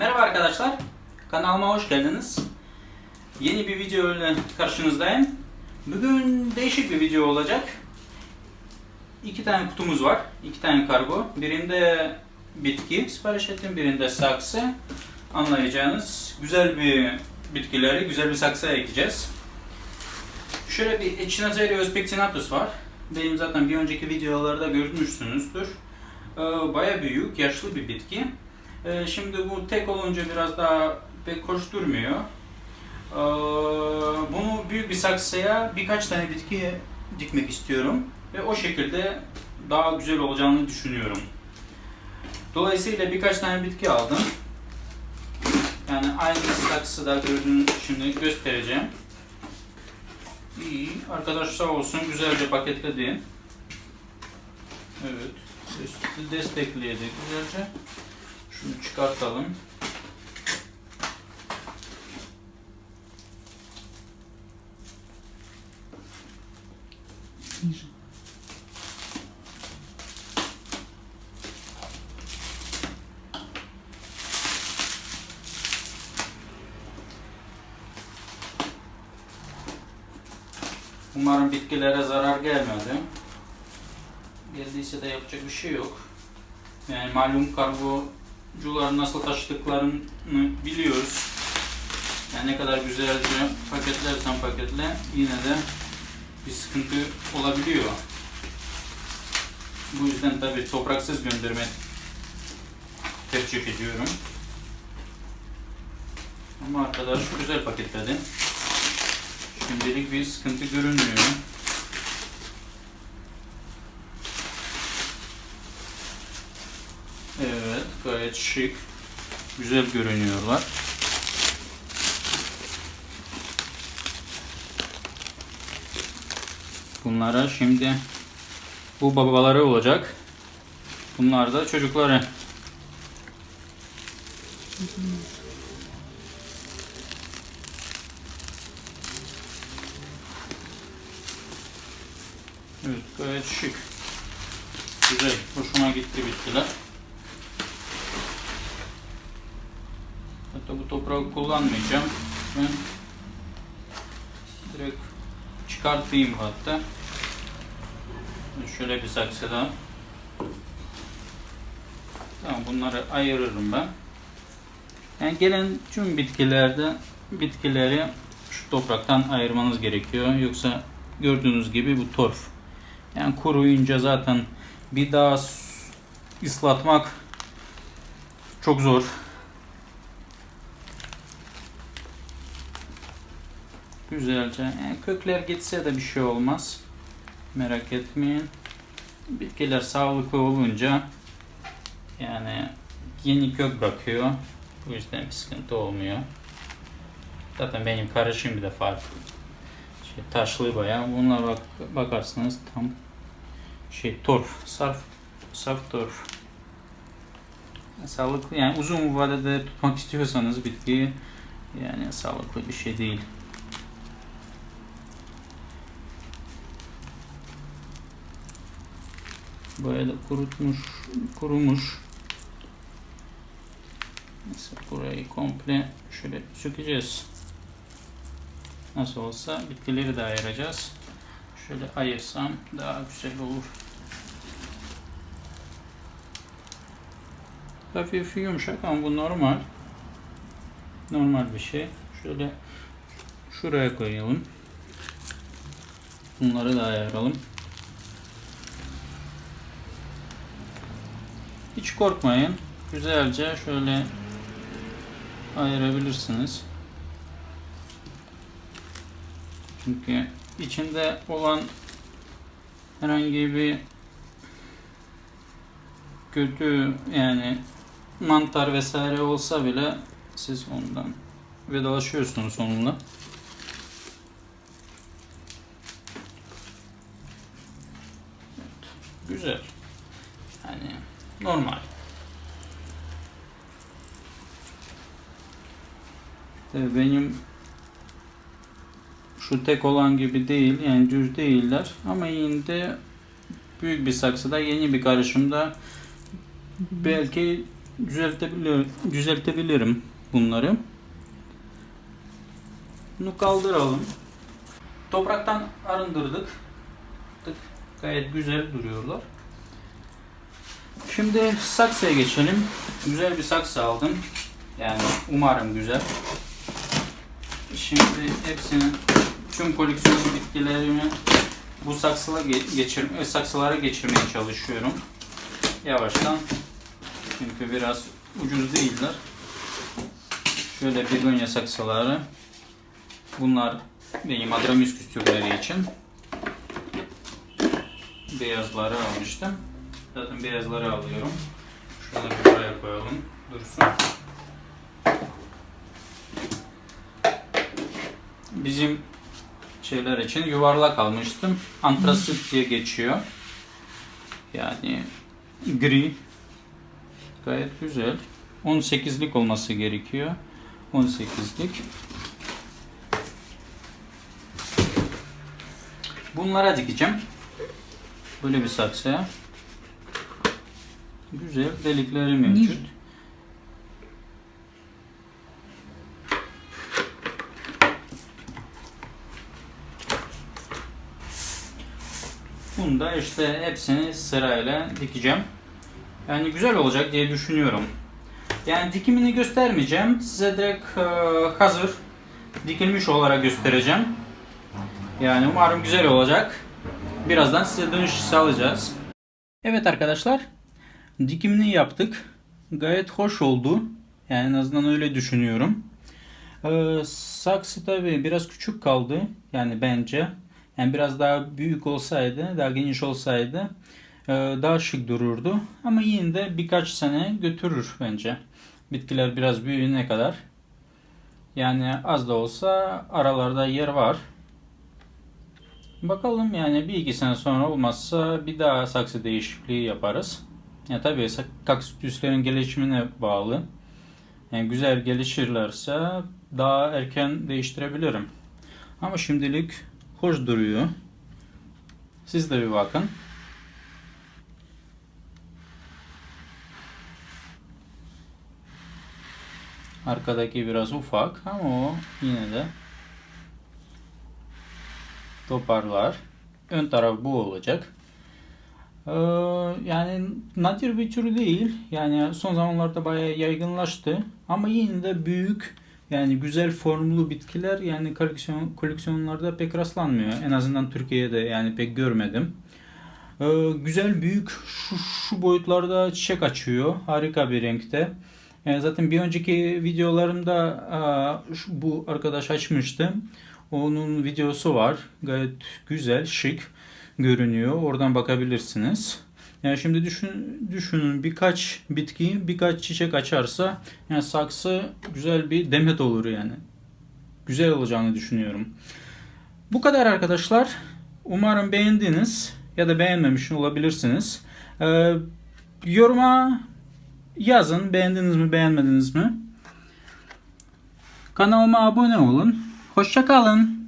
Merhaba arkadaşlar, kanalıma hoş geldiniz. Yeni bir video ile karşınızdayım. Bugün değişik bir video olacak. İki tane kutumuz var, iki tane kargo. Birinde bitki sipariş ettim, birinde saksı. Anlayacağınız güzel bir bitkileri güzel bir saksıya ekeceğiz. Şöyle bir Echinacea özpectinatus var. Benim zaten bir önceki videolarda görmüşsünüzdür. Ee, Baya büyük, yaşlı bir bitki. Ee, Şimdi bu tek olunca biraz daha pek hoş durmuyor. Ee, Bunu büyük bir saksıya birkaç tane bitki dikmek istiyorum. Ve o şekilde daha güzel olacağını düşünüyorum. Dolayısıyla birkaç tane bitki aldım. Yani aynı saksıda gördüğünüz şimdi göstereceğim. İyi. Arkadaş sağ olsun güzelce paketledi. Evet. Des- Destekledi güzelce. Şunu çıkartalım. Umarım bitkilere zarar gelmedi. Geldiyse de yapacak bir şey yok. Yani malum kargocular nasıl taşıdıklarını biliyoruz. Yani ne kadar güzelce paketlersen paketle yine de bir sıkıntı olabiliyor. Bu yüzden tabi topraksız gönderme tercih ediyorum. Ama arkadaş güzel paketledi. Şimdilik bir sıkıntı görünmüyor. Evet, gayet şık. Güzel görünüyorlar. Bunlara şimdi bu babaları olacak. Bunlar da çocukları. Evet, gayet şık. Güzel, hoşuma gitti bitkiler. Hatta bu toprağı kullanmayacağım. Ben direkt çıkartayım hatta. Şöyle bir saksıda. Tamam bunları ayırırım ben. Yani gelen tüm bitkilerde bitkileri şu topraktan ayırmanız gerekiyor. Yoksa gördüğünüz gibi bu torf. Yani kuruyunca zaten bir daha ıslatmak çok zor. Güzelce. Yani kökler gitse de bir şey olmaz. Merak etmeyin. Bitkiler sağlıklı olunca yani yeni kök bırakıyor. Bu yüzden bir sıkıntı olmuyor. Zaten benim karışım bir de farklı. Şey, taşlı bayağı. Bunlara bak, bakarsanız tam şey torf, sarf, saf torf. Sağlıklı yani uzun vadede tutmak istiyorsanız bitkiyi yani sağlıklı bir şey değil. Buraya da kurutmuş, kurumuş. Mesela burayı komple şöyle sökeceğiz. Nasıl olsa bitkileri de ayıracağız. Şöyle ayırsam daha güzel olur. Hafif yumuşak ama bu normal. Normal bir şey. Şöyle şuraya koyalım. Bunları da ayıralım. Hiç korkmayın. Güzelce şöyle ayırabilirsiniz. Çünkü içinde olan herhangi bir kötü yani mantar vesaire olsa bile siz ondan vedalaşıyorsunuz onunla. Evet, güzel. Yani normal. Tabii benim şu tek olan gibi değil yani düz değiller ama yine de büyük bir saksıda yeni bir karışımda belki düzeltebilirim, düzeltebilirim bunları. Bunu kaldıralım. Topraktan arındırdık. Gayet güzel duruyorlar. Şimdi saksıya geçelim. Güzel bir saksı aldım. Yani umarım güzel. Şimdi hepsini tüm koleksiyon bitkilerimi bu saksıla ge- geçir e, saksılara geçirmeye çalışıyorum. Yavaştan. Çünkü biraz ucuz değiller. Şöyle begonya saksıları. Bunlar benim adramisküs türleri için. Beyazları almıştım. Zaten beyazları alıyorum. Şöyle bir buraya koyalım. Dursun. Bizim şeyler için yuvarlak almıştım. Antrasit diye geçiyor. Yani gri. Gayet güzel. 18'lik olması gerekiyor. 18'lik. Bunlara dikeceğim. Böyle bir saksıya. Güzel delikleri mevcut. Bunda işte hepsini sırayla dikeceğim. Yani güzel olacak diye düşünüyorum. Yani dikimini göstermeyeceğim. Size direkt e, hazır dikilmiş olarak göstereceğim. Yani umarım güzel olacak. Birazdan size dönüş sağlayacağız. Evet arkadaşlar. Dikimini yaptık. Gayet hoş oldu. Yani en azından öyle düşünüyorum. Ee, saksı tabi biraz küçük kaldı. Yani bence. Yani biraz daha büyük olsaydı, daha geniş olsaydı e, daha şık dururdu. Ama yine de birkaç sene götürür bence. Bitkiler biraz büyüyene kadar. Yani az da olsa aralarda yer var. Bakalım yani bir iki sene sonra olmazsa bir daha saksı değişikliği yaparız. Ya tabii kaktüslerin gelişimine bağlı. Yani güzel gelişirlerse daha erken değiştirebilirim. Ama şimdilik hoş duruyor. Siz de bir bakın. Arkadaki biraz ufak ama o yine de toparlar. Ön taraf bu olacak. Ee, yani nadir bir tür değil. Yani son zamanlarda bayağı yaygınlaştı. Ama yine de büyük yani güzel formlu bitkiler yani koleksiyon, koleksiyonlarda pek rastlanmıyor. En azından Türkiye'de yani pek görmedim. Ee, güzel büyük şu, şu boyutlarda çiçek açıyor. Harika bir renkte. Yani zaten bir önceki videolarımda aa, şu- bu arkadaş açmıştı. Onun videosu var. Gayet güzel, şık görünüyor. Oradan bakabilirsiniz. Yani şimdi düşün, düşünün birkaç bitki, birkaç çiçek açarsa yani saksı güzel bir demet olur yani. Güzel olacağını düşünüyorum. Bu kadar arkadaşlar. Umarım beğendiniz ya da beğenmemiş olabilirsiniz. Ee, yoruma yazın beğendiniz mi beğenmediniz mi? Kanalıma abone olun. Hoşça kalın.